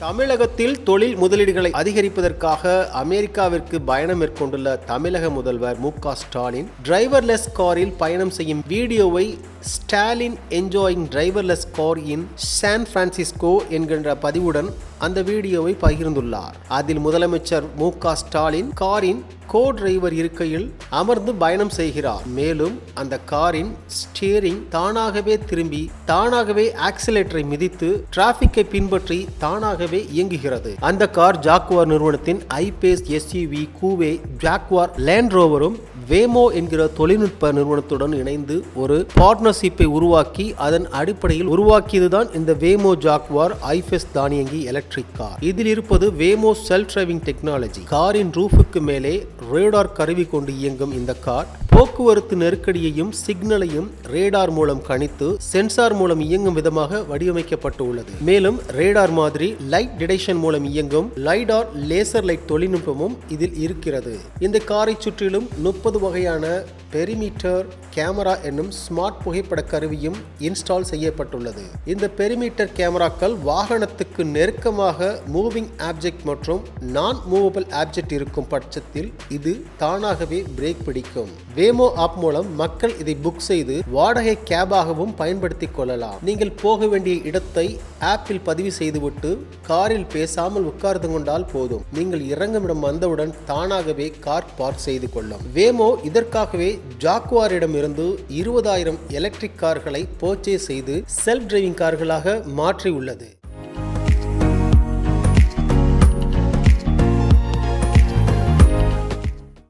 தமிழகத்தில் தொழில் முதலீடுகளை அதிகரிப்பதற்காக அமெரிக்காவிற்கு பயணம் மேற்கொண்டுள்ள தமிழக முதல்வர் மு க ஸ்டாலின் டிரைவர்லெஸ் காரில் பயணம் செய்யும் வீடியோவை Stalin enjoying driverless car in San Francisco என்கின்ற பதிவுடன் அந்த வீடியோவை பகிர்ந்துள்ளார். அதில் முதலமைச்சர் மு ஸ்டாலின் காரின் கோ டிரைவர் இருக்கையில் அமர்ந்து பயணம் செய்கிறார். மேலும் அந்த காரின் ஸ்டியரிங் தானாகவே திரும்பி தானாகவே ஆக்சிலேட்டரை மிதித்து டிராபிக்கை பின்பற்றி தானாகவே இயங்குகிறது. அந்த கார் ஜாக்குவார் நிறுவனத்தின் ஐபேஸ் எஸ்யூவி கூவே ஜாக்வார் லேண்ட் ரோவரும் வேமோ என்கிற தொழில்நுட்ப நிறுவனத்துடன் இணைந்து ஒரு பார்ட்னர்ஷிப்பை உருவாக்கி அதன் அடிப்படையில் உருவாக்கியதுதான் இந்த வேமோ ஜாக்வார் ஐஃபெஸ் தானியங்கி எலக்ட்ரிக் கார். இதில் இருப்பது வேமோ செல்ஃப் டிரைவிங் டெக்னாலஜி. காரின் ரூஃபுக்கு மேலே ரேடார் கருவி கொண்டு இயங்கும் இந்த கார் போக்குவரத்து நெருக்கடியையும் சிக்னலையும் ரேடார் மூலம் கணித்து சென்சார் மூலம் இயங்கும் விதமாக வடிவமைக்கப்பட்டு உள்ளது மேலும் ரேடார் மாதிரி லைட் டிடெக்ஷன் மூலம் இயங்கும் லைடார் லேசர் லைட் தொழில்நுட்பமும் இதில் இருக்கிறது. இந்த காரை சுற்றிலும் முப்பது வகையான பெரிமீட்டர் கேமரா என்னும் ஸ்மார்ட் புகைப்பட கருவியும் இன்ஸ்டால் செய்யப்பட்டுள்ளது. இந்த பெரிமீட்டர் கேமராக்கள் வாகனத்துக்கு நெருக்கமாக மூவிங் ஆப்ஜெக்ட் மற்றும் நான் மூவபிள் ஆப்ஜெக்ட் இருக்கும் பட்சத்தில் இது தானாகவே பிரேக் பிடிக்கும். வேமோ ஆப் மூலம் மக்கள் இதை புக் செய்து வாடகை கேபாகவும் பயன்படுத்திக் கொள்ளலாம். நீங்கள் போக வேண்டிய இடத்தை ஆப்பில் பதிவு செய்துவிட்டு காரில் பேசாமல் உட்கார்ந்து கொண்டால் போதும். நீங்கள் இறங்கும் இடம் வந்தவுடன் தானாகவே கார் பார்க் செய்து கொள்ளும் வேமோ இதற்காகவே ஜாக்குவாரிடம் இருந்து இருபதாயிரம் எலக்ட்ரிக் கார்களை போர்ச்சேஸ் செய்து செல்ஃப் டிரைவிங் கார்களாக மாற்றியுள்ளது.